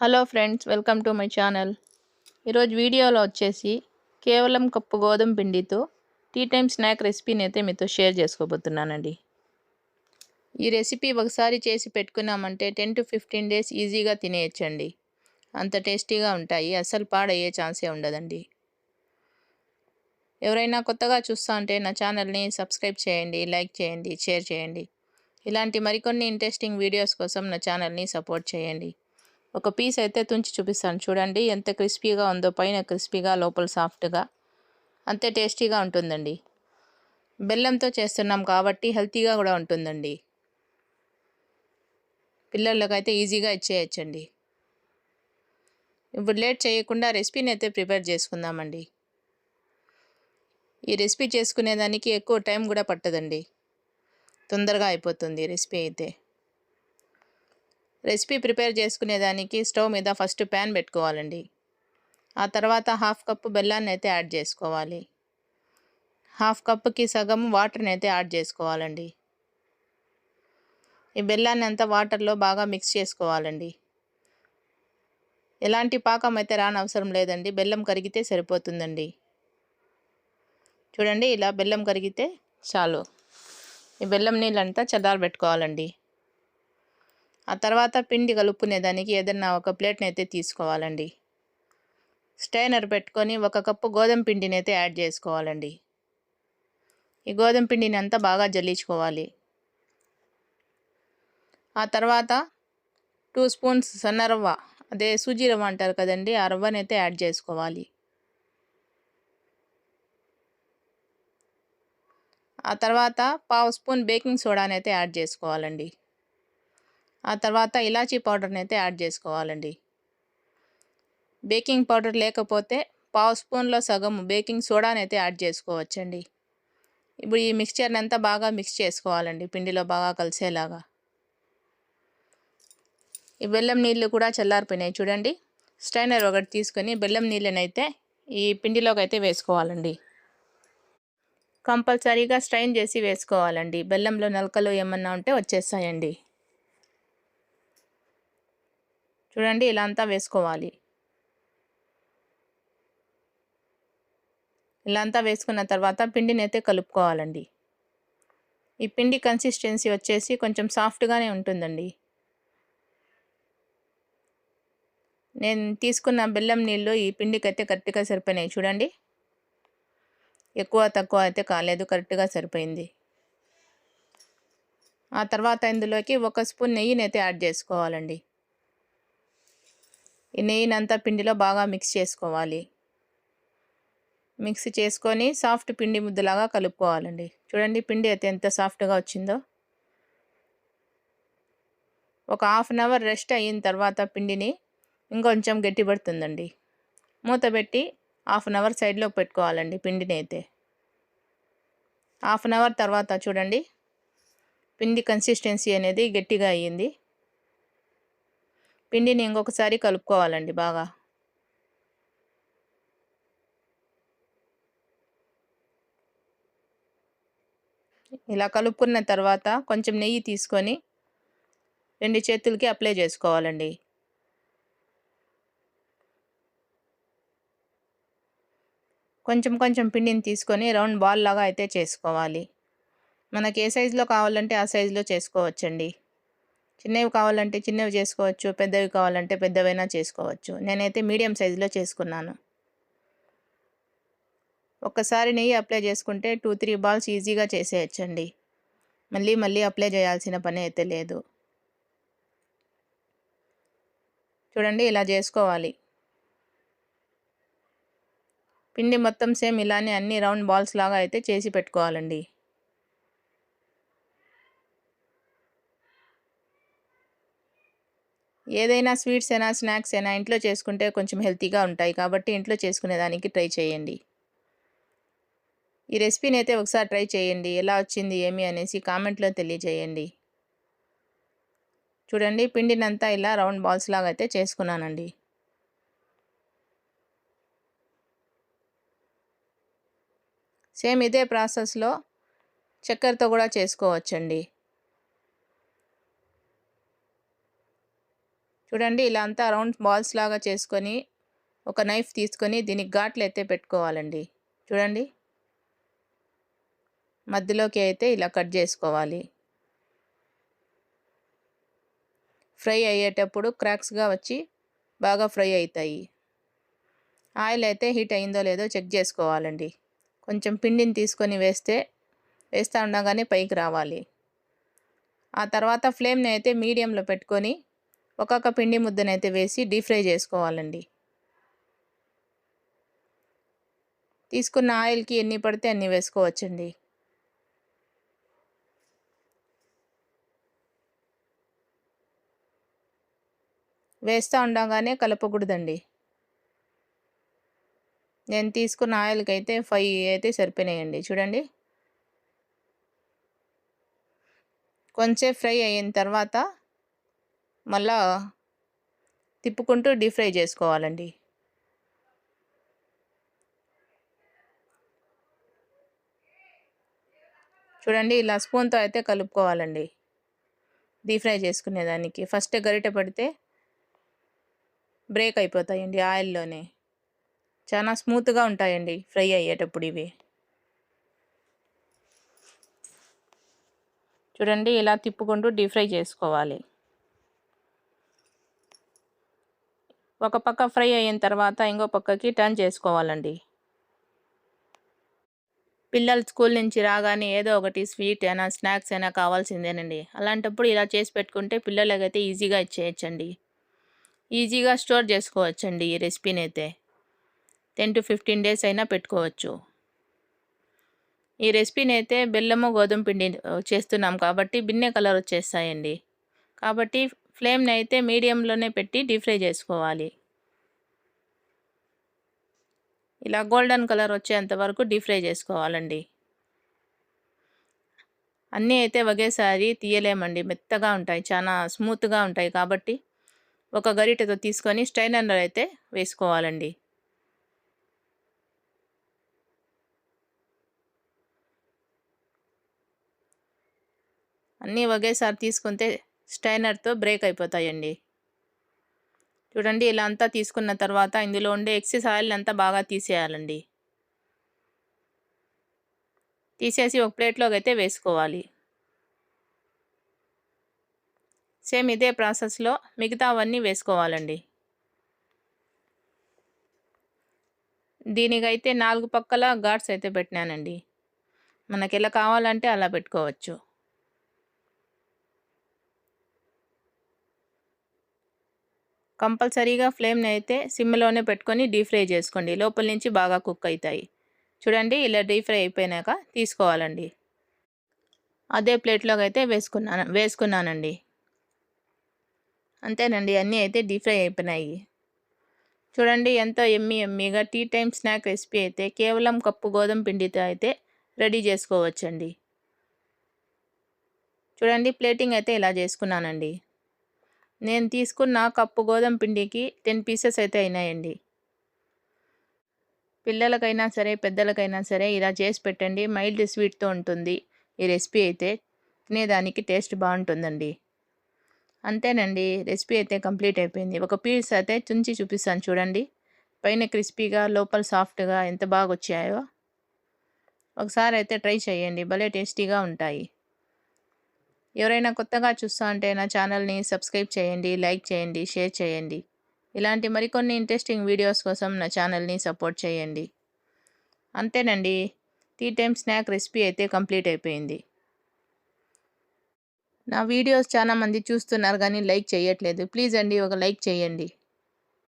Hello friends welcome to my channel. ఈరోజు వీడియోలో వచ్చేసి కేవలం కప్పు గోధుమ పిండితో టీ టైమ్ స్నాక్ రెసిపీని అయితే మీతో షేర్ చేసుకోబోతున్నానండి. ఈ రెసిపీ ఒకసారి చేసి పెట్టుకున్నామంటే టెన్ టు ఫిఫ్టీన్ డేస్ ఈజీగా తినేయచ్చండి. అంత టేస్టీగా ఉంటాయి అసలు పాడయ్యే ఛాన్సే ఉండదండి. ఎవరైనా కొత్తగా చూస్తూ ఉంటే నా ఛానల్ని సబ్స్క్రైబ్ చేయండి లైక్ చేయండి షేర్ చేయండి. ఇలాంటి మరికొన్ని ఇంట్రెస్టింగ్ వీడియోస్ కోసం నా ఛానల్ని సపోర్ట్ చేయండి. ఒక పీస్ అయితే తుంచి చూపిస్తాను. చూడండి ఎంత క్రిస్పీగా ఉందో పైన క్రిస్పీగా లోపల సాఫ్ట్గా. అంతే టేస్టీగా ఉంటుందండి. బెల్లంతో చేస్తున్నాం కాబట్టి హెల్తీగా కూడా ఉంటుందండి. పిల్లలకైతే ఈజీగా ఇచ్చేయచ్చండి. ఇప్పుడు లేట్ చేయకుండా రెసిపీని అయితే ప్రిపేర్ చేసుకుందామండి. ఈ రెసిపీ చేసుకునేదానికి ఎక్కువ టైం కూడా పట్టదండి. తొందరగా అయిపోతుంది రెసిపీ అయితే. రెసిపీ ప్రిపేర్ చేసుకునేదానికి స్టవ్ మీద ఫస్ట్ ప్యాన్ పెట్టుకోవాలండి. ఆ తర్వాత హాఫ్ కప్పు బెల్లాన్ని అయితే యాడ్ చేసుకోవాలి. హాఫ్ కప్పుకి సగం వాటర్ని అయితే యాడ్ చేసుకోవాలండి. ఈ బెల్లాన్ని అంతా వాటర్లో బాగా మిక్స్ చేసుకోవాలండి. ఎలాంటి పాకం అయితే రానవసరం లేదండి. బెల్లం కరిగితే సరిపోతుందండి. చూడండి ఇలా బెల్లం కరిగితే చాలు. ఈ బెల్లం నీళ్ళంతా చల్లారబెట్టుకోవాలండి. ఆ తర్వాత పిండి కలుపుకునేదానికి ఏదన్నా ఒక ప్లేట్ని అయితే తీసుకోవాలండి. స్టైనర్ పెట్టుకొని ఒక కప్పు గోధుమ పిండిని అయితే యాడ్ చేసుకోవాలండి. ఈ గోధుమ పిండిని అంతా బాగా జల్లించుకోవాలి. ఆ తర్వాత టూ స్పూన్స్ సన్న రవ్వ అదే సూజీ రవ్వ అంటారు కదండి ఆ రవ్వని అయితే యాడ్ చేసుకోవాలి. ఆ తర్వాత పావు స్పూన్ బేకింగ్ సోడాని అయితే యాడ్ చేసుకోవాలండి. ఆ తర్వాత ఇలాచీ పౌడర్ని అయితే యాడ్ చేసుకోవాలండి. బేకింగ్ పౌడర్ లేకపోతే పావు స్పూన్లో సగం బేకింగ్ సోడాని అయితే యాడ్ చేసుకోవచ్చండి. ఇప్పుడు ఈ మిక్స్చర్ని అంతా బాగా మిక్స్ చేసుకోవాలండి పిండిలో బాగా కలిసేలాగా. ఈ బెల్లం నీళ్ళు కూడా చల్లారిపోయినాయి చూడండి. స్టైనర్ ఒకటి తీసుకొని బెల్లం నీళ్ళనైతే ఈ పిండిలోకి అయితే వేసుకోవాలండి. కంపల్సరీగా స్ట్రైన్ చేసి వేసుకోవాలండి. బెల్లంలో నలకలు ఏమన్నా ఉంటే వచ్చేస్తాయండి. చూడండి ఇలా అంతా వేసుకోవాలి. ఇలా అంతా వేసుకున్న తర్వాత పిండిని అయితే కలుపుకోవాలండి. ఈ పిండి కన్సిస్టెన్సీ వచ్చేసి కొంచెం సాఫ్ట్గానే ఉంటుందండి. నేను తీసుకున్న బెల్లం నీళ్ళు ఈ పిండికి అయితే కరెక్ట్గా సరిపోయినాయి. చూడండి. ఎక్కువ తక్కువ అయితే కాలేదు. కరెక్ట్గా సరిపోయింది. ఆ తర్వాత ఇందులోకి ఒక స్పూన్ నెయ్యిని అయితే యాడ్ చేసుకోవాలండి. ఈ నెయ్యినంతా పిండిలో బాగా మిక్స్ చేసుకోవాలి. మిక్స్ చేసుకొని సాఫ్ట్ పిండి ముద్దలాగా కలుపుకోవాలండి. చూడండి పిండి అయితే ఎంత సాఫ్ట్గా వచ్చిందో. ఒక హాఫ్ అన్ అవర్ రెస్ట్ అయిన తర్వాత పిండిని ఇంకొంచెం గట్టిపడుతుందండి. మూత పెట్టి హాఫ్ అన్ అవర్ సైడ్లో పెట్టుకోవాలండి పిండిని అయితే. హాఫ్ అన్ అవర్ తర్వాత చూడండి. పిండి కన్సిస్టెన్సీ అనేది గట్టిగా అయ్యింది. పిండిని ఇంకొకసారి కలుపుకోవాలండి బాగా. ఇలా కలుపుకున్న తర్వాత కొంచెం నెయ్యి తీసుకొని రెండు చేతులకి అప్లై చేసుకోవాలండి. కొంచెం కొంచెం పిండిని తీసుకొని రౌండ్ బాల్ లాగా అయితే చేసుకోవాలి. మనకి ఏ సైజులో కావాలంటే ఆ సైజులో చేసుకోవచ్చండి. చిన్నవి కావాలంటే చిన్నవి చేసుకోవచ్చు పెద్దవి కావాలంటే పెద్దవైనా చేసుకోవచ్చు. నేనైతే మీడియం సైజులో చేసుకున్నాను. ఒక్కసారి నెయ్యి అప్లై చేసుకుంటే టూ త్రీ బాల్స్ ఈజీగా చేసేయచ్చండి. మళ్ళీ మళ్ళీ అప్లై చేయాల్సిన పని అయితే లేదు. చూడండి ఇలా చేసుకోవాలి. పిండి మొత్తం సేమ్ ఇలానే అన్ని రౌండ్ బాల్స్ లాగా అయితే చేసి పెట్టుకోవాలండి. ఏదైనా స్వీట్స్ అయినా స్నాక్స్ అయినా ఇంట్లో చేసుకుంటే కొంచెం హెల్తీగా ఉంటాయి. కాబట్టి ఇంట్లో చేసుకునేదానికి ట్రై చేయండి. ఈ రెసిపీని అయితే ఒకసారి ట్రై చేయండి. ఎలా వచ్చింది ఏమి అనేసి కామెంట్లో తెలియజేయండి. చూడండి పిండినంతా ఇలా రౌండ్ బాల్స్ లాగా అయితే చేసుకున్నానండి. సేమ్ ఇదే ప్రాసెస్లో చక్కెరతో కూడా చేసుకోవచ్చండి. చూడండి ఇలా అంతా రౌండ్ బాల్స్ లాగా చేసుకొని ఒక నైఫ్ తీసుకొని దీనికి ఘాట్లు అయితే పెట్టుకోవాలండి. చూడండి. మధ్యలోకి అయితే ఇలా కట్ చేసుకోవాలి. ఫ్రై అయ్యేటప్పుడు క్రాక్స్గా వచ్చి బాగా ఫ్రై అవుతాయి ఆయిల్ అయితే హీట్ అయిందో లేదో చెక్ చేసుకోవాలండి. కొంచెం పిండిని తీసుకొని వేస్తే వేస్తూ ఉండగానే పైకి రావాలి. ఆ తర్వాత ఫ్లేమ్ని అయితే మీడియంలో పెట్టుకొని ఒక్కొక్క పిండి ముద్దనైతే వేసి డీప్ ఫ్రై చేసుకోవాలండి. తీసుకున్న ఆయిల్కి ఎన్ని పడితే అన్ని వేసుకోవచ్చండి. వేస్తూ ఉండగానే కలపకూడదండి. నేను తీసుకున్న ఆయిల్కి అయితే ఫైవ్ అయితే సరిపోయినాయండి. చూడండి. కొంచెం ఫ్రై అయిన తర్వాత మళ్ళా తిప్పుకుంటూ డీప్ ఫ్రై చేసుకోవాలండి. చూడండి ఇలా స్పూన్తో అయితే కలుపుకోవాలండి. Deep fry చేసుకునేదానికి. ఫస్ట్ గరిటె పడితే బ్రేక్ అయిపోతాయండి ఆయిల్లోనే. చాలా స్మూత్గా ఉంటాయండి ఫ్రై అయ్యేటప్పుడు ఇవి. చూడండి ఇలా తిప్పుకుంటూ డీప్ ఫ్రై చేసుకోవాలి. ఒక పక్క ఫ్రై అయిన తర్వాత ఇంకో పక్కకి టర్న్ చేసుకోవాలండి. పిల్లలు స్కూల్ నుంచి రాగానే ఏదో ఒకటి స్వీట్ అయినా స్నాక్స్ అయినా కావాల్సిందేనండి. అలాంటప్పుడు ఇలా చేసి పెట్టుకుంటే పిల్లలకైతే ఈజీగా ఇచ్చేయచ్చండి. ఈజీగా స్టోర్ చేసుకోవచ్చండి ఈ రెసిపీని అయితే టెన్ టు ఫిఫ్టీన్ డేస్ అయినా పెట్టుకోవచ్చు. ఈ రెసిపీని అయితే బెల్లము గోధుమ పిండి చేస్తున్నాం కాబట్టి బిన్నె కలర్ వచ్చేస్తాయండి. కాబట్టి ఫ్లేమ్ని అయితే మీడియంలోనే పెట్టి డీప్ ఫ్రై చేసుకోవాలి. ఇలా గోల్డెన్ కలర్ వచ్చేంత వరకు డీప్ ఫ్రై చేసుకోవాలండి. అన్నీ అయితే ఒకేసారి తీయలేమండి. మెత్తగా ఉంటాయి. చాలా స్మూత్గా ఉంటాయి కాబట్టి ఒక గరిటెతో తీసుకొని స్టైనర్ అయితే వేసుకోవాలండి. అన్నీ ఒకేసారి తీసుకుంటే స్టైనర్తో బ్రేక్ అయిపోతాయండి. చూడండి ఇలా అంతా తీసుకున్న తర్వాత ఇందులో ఉండే ఎక్సెస్ ఆయిల్ అంతా బాగా తీసేయాలండి. తీసేసి ఒక ప్లేట్లోకి అయితే వేసుకోవాలి. సేమ్ ఇదే ప్రాసెస్లో మిగతా అవన్నీ వేసుకోవాలండి. దీనికైతే నాలుగు పక్కల ఘాట్స్ అయితే పెట్టినానండి. మనకి ఎలా కావాలంటే అలా పెట్టుకోవచ్చు. కంపల్సరీగా ఫ్లేమ్ని అయితే సిమ్లోనే పెట్టుకొని డీప్ ఫ్రై చేసుకోండి. లోపల నుంచి బాగా కుక్ అవుతాయి చూడండి ఇలా డీప్ ఫ్రై అయిపోయినాక తీసుకోవాలండి. అదే ప్లేట్లోకి అయితే వేసుకున్నాను వేసుకున్నానండి. అంతేనండి అన్నీ అయితే డీప్ ఫ్రై అయిపోయినాయి. చూడండి ఎంతో ఎమ్మి ఎమ్మిగా టీ టైం స్నాక్ రెసిపీ అయితే కేవలం కప్పు గోధుమ పిండితో అయితే రెడీ చేసుకోవచ్చండి. చూడండి ప్లేటింగ్ అయితే ఇలా చేసుకున్నానండి. నేను తీసుకున్న కప్పు గోధుమ పిండికి టెన్ పీసెస్ అయితే అయినాయండి. పిల్లలకైనా సరే పెద్దలకైనా సరే ఇలా చేసి పెట్టండి. మైల్డ్ స్వీట్తో ఉంటుంది ఈ రెసిపీ అయితే. తినేదానికి టేస్ట్ బాగుంటుందండి. అంతేనండి రెసిపీ అయితే కంప్లీట్ అయిపోయింది. ఒక పీస్ అయితే చుంచి చూపిస్తాను చూడండి. పైన క్రిస్పీగా లోపల సాఫ్ట్గా ఎంత బాగా వచ్చాయో. ఒకసారి అయితే ట్రై చేయండి. భలే టేస్టీగా ఉంటాయి. ఎవరైనా కొత్తగా చూస్తా అంటే నా ఛానల్ని సబ్స్క్రైబ్ చేయండి లైక్ చేయండి షేర్ చేయండి. ఇలాంటి మరికొన్ని ఇంట్రెస్టింగ్ వీడియోస్ కోసం నా ఛానల్ని సపోర్ట్ చేయండి. అంతేనండి. టీ టైమ్ స్నాక్ రెసిపీ అయితే కంప్లీట్ అయిపోయింది. నా వీడియోస్ చాలా మంది చూస్తున్నారు కానీ లైక్ చేయట్లేదు. ప్లీజ్ అండి ఒక లైక్ చేయండి.